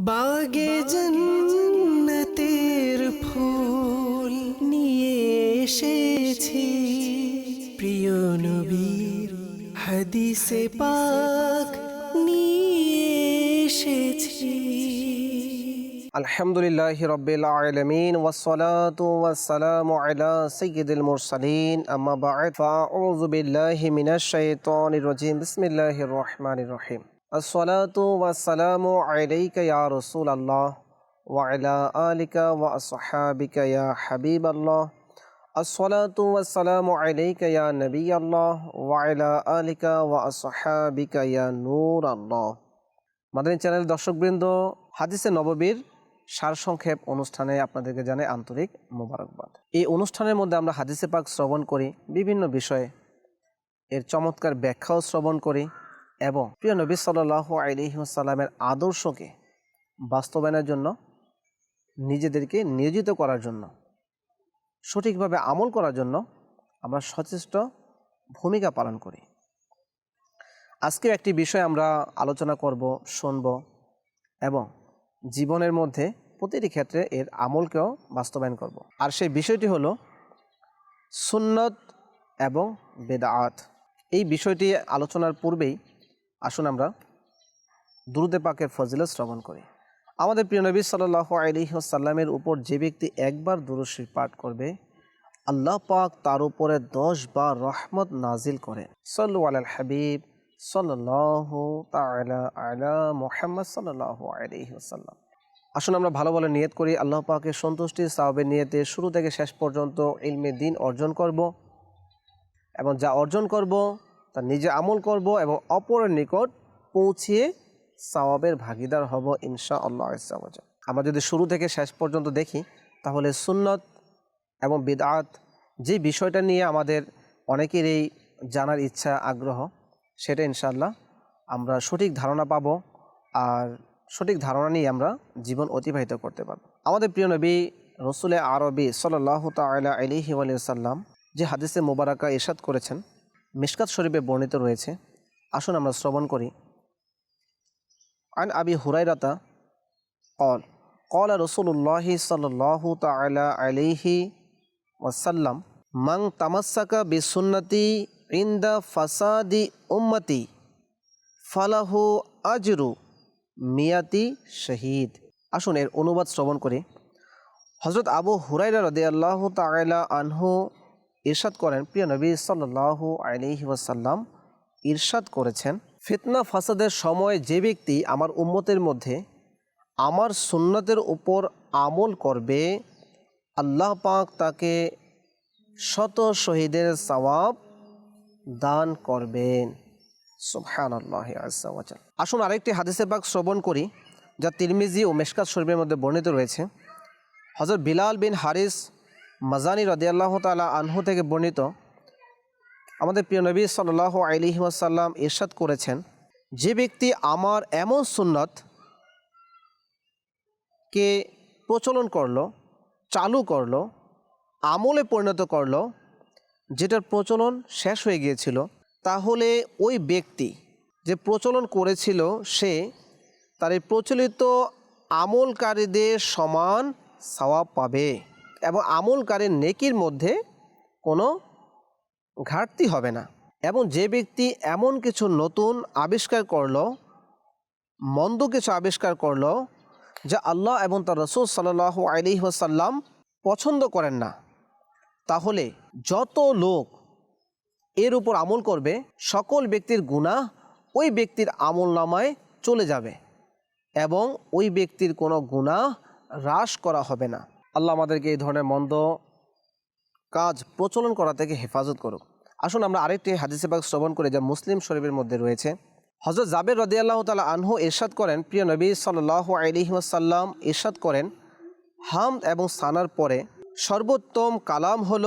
বাগে জন্নতের ফুল নিয়ে এসেছি। প্রিয় নবীর হাদিসে পাক নিয়ে এসেছি। আলহামদুলিল্লাহ রব্বিল আলামিন, ওয়াসসালাতু ওয়াসসালামু আলা সাইয়্যিদিল মুরসালিন। আম্মা বা'দ। ফাআউযু বিল্লাহি মিনাশ শাইতানির রাজিম। বিসমিল্লাহির রহমানির রহিম। ইয়া রাসূলাল্লাহ ওয়া আলা আলিকা ওয়া চ্যানেল দর্শকবৃন্দ, হাদিসে নববীর সারসংক্ষেপ অনুষ্ঠানে আপনাদেরকে জানাই আন্তরিক মোবারকবাদ। এই অনুষ্ঠানের মধ্যে আমরা হাদিসে পাক শ্রবণ করি, বিভিন্ন বিষয়ে এর চমৎকার ব্যাখ্যাও শ্রবণ করি। এবং প্রিয় নবী সাল্লাহ আলিহাসাল্লামের আদর্শকে বাস্তবায়নের জন্য, নিজেদেরকে নিয়োজিত করার জন্য, সঠিকভাবে আমল করার জন্য আমরা সচেষ্ট ভূমিকা পালন করি। আজকে একটি বিষয় আমরা আলোচনা করব, শুনব এবং জীবনের মধ্যে প্রতিটি ক্ষেত্রে এর আমলকেও বাস্তবায়ন করব। আর সেই বিষয়টি হলো সুন্নত এবং বেদাআত এই বিষয়টি আলোচনার পূর্বেই আসুন আমরা দুরুদে পাকের ফজিলত শ্রবণ করি। আমাদের প্রিয় নবী সাল্লাহ আলিহাসাল্লামের উপর যে ব্যক্তি একবার দুরুশি পাঠ করবে, আল্লাহ পাক তার উপরে দশ বার রহমত নাজিল করেন। সল্লু আল হাবিব সাল্লাহ তালা আলা আসুন আমরা ভালো ভালো নিয়ত করি, আল্লাহ পাকের সন্তুষ্টি সাহাবের নিয়তে শুরু থেকে শেষ পর্যন্ত ইলমে দিন অর্জন করব এবং যা অর্জন করব তা নিজে আমল করব এবং অপরের নিকট পৌঁছিয়ে সাওয়াবের ভাগিদার হব ইনশা আল্লাহ ইসলামজা আমরা যদি শুরু থেকে শেষ পর্যন্ত দেখি, তাহলে সুন্নত এবং বিদআত যে বিষয়টা নিয়ে আমাদের অনেকেরই জানার ইচ্ছা, আগ্রহ, সেটা ইনশাল্লাহ আমরা সঠিক ধারণা পাবো আর সঠিক ধারণা নিয়ে আমরা জীবন অতিবাহিত করতে পারব। আমাদের প্রিয় নবী রসুলে আরবি সাল্লাহ তালা আলিহি সাল্লাম যে হাদিসে মোবারকা ইরশাদ করেছেন মিশকাত শরীফে বর্ণিত রয়েছে। আসুন আমরা শ্রবণ করি। আন আবি হুরাইরাতা কল কল রসুল্লাহি সাল্লাহ তালা আলিহি ওয়াসাল্লাম মাং তামাসাকা বিসুন্নতি ইন্দা ফাসাদি উম্মতি, ফালাহু আজরু মিয়াতি শহীদ। আসুন এর অনুবাদ শ্রবণ করি। হজরত আবু হুরাইরা রদে আল্লাহ তালা আনহু ইরশাদ করেন। প্রিয় নবী সাল্লাহ আলহি ওয়াসাল্লাম ইরশাদ করেছেন, ফিতনা, ফাসাদের সময় যে ব্যক্তি আমার উম্মতের মধ্যে আমার সুন্নতের উপর আমল করবে, আল্লাহ পাক তাকে শত শহীদের সওয়াব দান করবেন। সুবহান আল্লাহ আসুন আরেকটি হাদিসে পাক শ্রবণ করি, যা তিরমিজি ও মেশকাত শরীফের মধ্যে বর্ণিত রয়েছে। হজরত বিলাল বিন হারিস মাজানি রদিয়াল্লাহ তালা আনহু থেকে বর্ণিত, আমাদের প্রিয় নবী সাল্লাহ আলিহি আসাল্লাম ইরশাদ করেছেন, যে ব্যক্তি আমার এমন সুন্নত কে প্রচলন করল, চালু করল, আমলে পরিণত করল, যেটার প্রচলন শেষ হয়ে গিয়েছিল, তাহলে ওই ব্যক্তি যে প্রচলন করেছিল সে তার এই প্রচলিত আমলকারীদের সমান সওয়াব পাবে। এবং আমলকারের নেকির মধ্যে কোনো ঘাটতি হবে না। এবং যে ব্যক্তি এমন কিছু নতুন আবিষ্কার করল, মন্দ কিছু আবিষ্কার করল, যা আল্লাহ এবং তার রসুল সাল্লাহ আলি ওসাল্লাম পছন্দ করেন না, তাহলে যত লোক এর উপর আমল করবে, সকল ব্যক্তির গুণা ওই ব্যক্তির আমল নামায় চলে যাবে এবং ওই ব্যক্তির কোনো গুণা হ্রাস করা হবে না। আল্লাহ আমাদেরকে এই ধরনের মন্দ কাজ প্রচলন করা থেকে হেফাজত করুক। আসুন আমরা আরেকটি হাদিসে বাগ শ্রবণ করে যা মুসলিম শরীফের মধ্যে রয়েছে। হজরত জাবের রদিয়াল্লাহ তালা আনহু ইরশাদ করেন, প্রিয় নবী সাল্লাহ আলিহাসাল্লাম ইরশাদ করেন হাম এবং সানার পরে সর্বোত্তম কালাম হল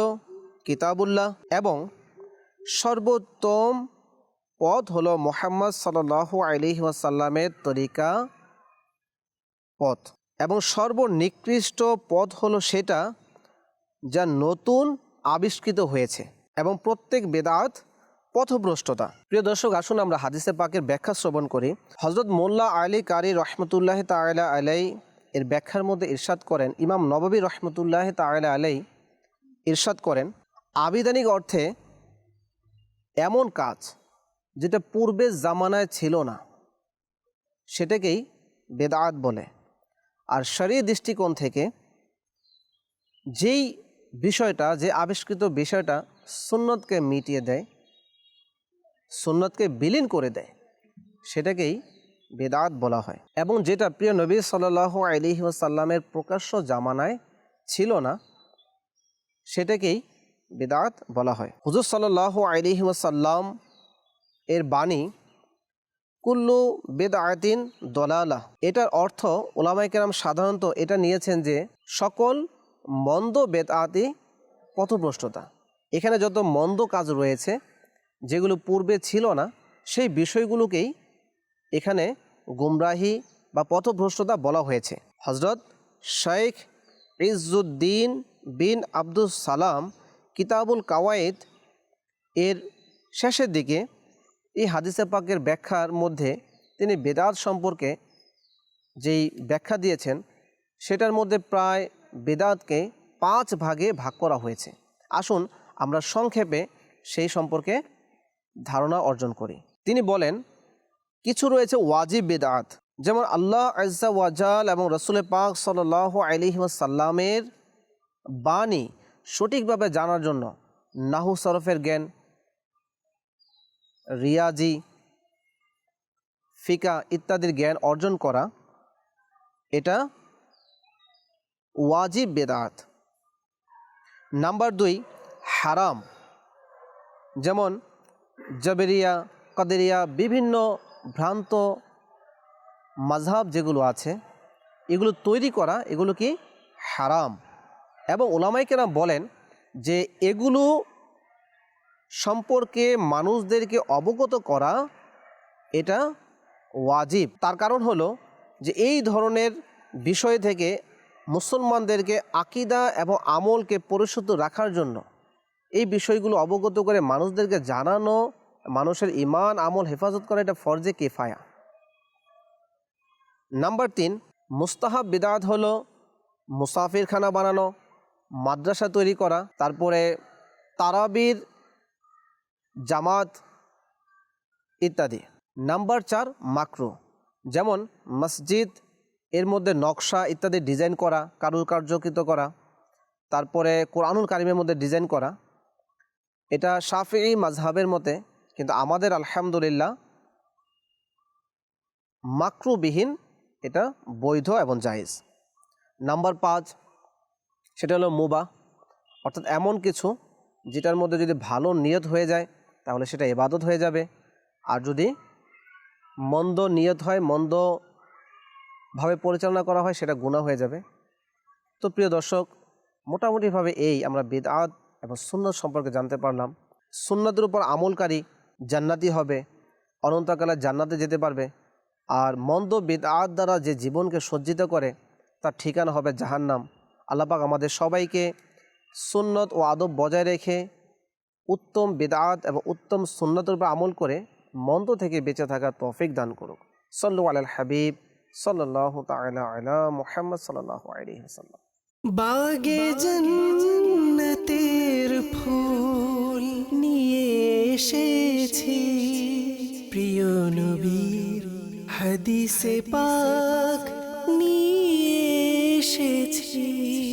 কিতাবুল্লাহ এবং সর্বোত্তম পথ হলো মোহাম্মদ সাল্লাহ আলিহি ওয়াসাল্লামের তরিকা পথ। এবং সর্বনিকৃষ্ট পথ হলো সেটা যা নতুন আবিষ্কৃত হয়েছে এবং প্রত্যেক বেদাত পথভ্রষ্টতা। প্রিয় দর্শক, আসুন আমরা হাদিসে পাকের ব্যাখ্যা শ্রবণ করি। হজরত মোল্লা আলী কারি রহমতুল্লাহ তাআলা আলাই এর ব্যাখ্যার মধ্যে ইরশাদ করেন, ইমাম নববী রহমতুল্লাহ তাআলা আলাই ইরশাদ করেন, আবিধানিক অর্থে এমন কাজ যেটা পূর্বের জামানায় ছিল না, সেটাকেই বেদাত বলে। আর শরী দৃষ্টিকোণ থেকে যেই বিষয়টা, যে আবিষ্কৃত বিষয়টা সুন্নতকে মিটিয়ে দেয়, সুন্নতকে বিলীন করে দেয়, সেটাকেই বেদাত বলা হয়। এবং যেটা প্রিয় নবী সাল্লাহ আলিহি ওসাল্লামের প্রকাশ্য জামানায় ছিল না, সেটাকেই বেদাত বলা হয়। হুজুর সাল্লাহ আলিহি ওসাল্লাম এর বাণী কুল্লু বেদায়াতিন দলালা। এটার অর্থ ওলামাইকেরাম সাধারণত এটা নিয়েছেন যে সকল মন্দ বেদাতি পথভ্রষ্টতা। এখানে যত মন্দ কাজ রয়েছে, যেগুলো পূর্বে ছিল না, সেই বিষয়গুলোকেই এখানে গুমরাহি বা পথভ্রষ্টতা বলা হয়েছে। হজরত শেখ ইজুদ্দিন বিন আব্দুল সালাম কিতাবুল কাওয়ায়েদ এর শেষের দিকে এই হাদিসে পাকের ব্যাখ্যার মধ্যে তিনি বেদাত সম্পর্কে যেই ব্যাখ্যা দিয়েছেন, সেটার মধ্যে প্রায় বেদাতকে পাঁচ ভাগে ভাগ করা হয়েছে। আসুন আমরা সংক্ষেপে সেই সম্পর্কে ধারণা অর্জন করি। তিনি বলেন, কিছু রয়েছে ওয়াজিব বেদাত, যেমন আল্লাহ আজ্জা ওয়াজাল এবং রসুল পাক সাল আলিহাসাল্লামের বাণী সঠিকভাবে জানার জন্য নাহু সরফের জ্ঞান রিয়াজি ফিকা ইত্যাদির জ্ঞান অর্জন করা, এটা ওয়াজিব বেদাত। নাম্বার দুই, হারাম। যেমন জবেরিয়া, কাদেরিয়া, বিভিন্ন ভ্রান্ত মাঝহাব যেগুলো আছে, এগুলো তৈরি করা, এগুলো কি হারাম? এবং ওলামাইকেরা বলেন যে এগুলো সম্পর্কে মানুষদেরকে অবগত করা এটা ওয়াজিব। তার কারণ হলো যে এই ধরনের বিষয় থেকে মুসলমানদেরকে আকিদা এবং আমলকে পরিশুদ্ধ রাখার জন্য এই বিষয়গুলো অবগত করে মানুষদেরকে জানানো, মানুষের ইমান আমল, হেফাজত করা এটা ফরজে কেফায়া। নাম্বার তিন, মুস্তাহাব বিদাত হলো মুসাফিরখানা বানানো, মাদ্রাসা তৈরি করা, তারপরে তারাবির জামাত ইত্যাদি। নাম্বার চার, মাকরু। যেমন মসজিদ, এর মধ্যে নকশা ইত্যাদি ডিজাইন করা, কারুকার্যকৃত করা, তারপরে কোরআনুল কারিমের মধ্যে ডিজাইন করা। এটা শাফি মাজহাবের মতে, কিন্তু আমাদের আলহামদুলিল্লাহ মাকরুবিহীন, এটা বৈধ এবং জায়েজ। নাম্বার পাঁচ, সেটা হলো মুবা। অর্থাৎ এমন কিছু যেটার মধ্যে যদি ভালো নিয়ত হয়ে যায় তাহলে সেটা এবাদত হয়ে যাবে। আর যদি মন্দ নিয়ত হয় মন্দভাবে পরিচালনা করা হয়, সেটা গুণা হয়ে যাবে। তো প্রিয় দর্শক, মোটামুটিভাবে এই আমরা বেদাত এবং সুন্নত সম্পর্কে জানতে পারলাম। সুন্নতের উপর আমলকারী জান্নাতি হবে, অনন্তকালে জান্নাতে যেতে পারবে। আর মন্দ বেদাত দ্বারা যে জীবনকে সজ্জিত করে, তার ঠিকানা হবে জাহান্নাম। আল্লাপাক আমাদের সবাইকে সুন্নত ও আদব বজায় রেখে উত্তম বেদাত এবং উত্তম সুন্নতের উপর আমল করে মন্দ থেকে বেঁচে থাকার তৌফিক দান করুক। সল্লু আল হাবিব সাল্লাহ তালা মুহাম্মদ সাল্লাহ বাগে জন্নতের ফুল নিয়ে এসেছি। প্রিয় নবীর হাদিসে পাক নিয়ে এসেছি।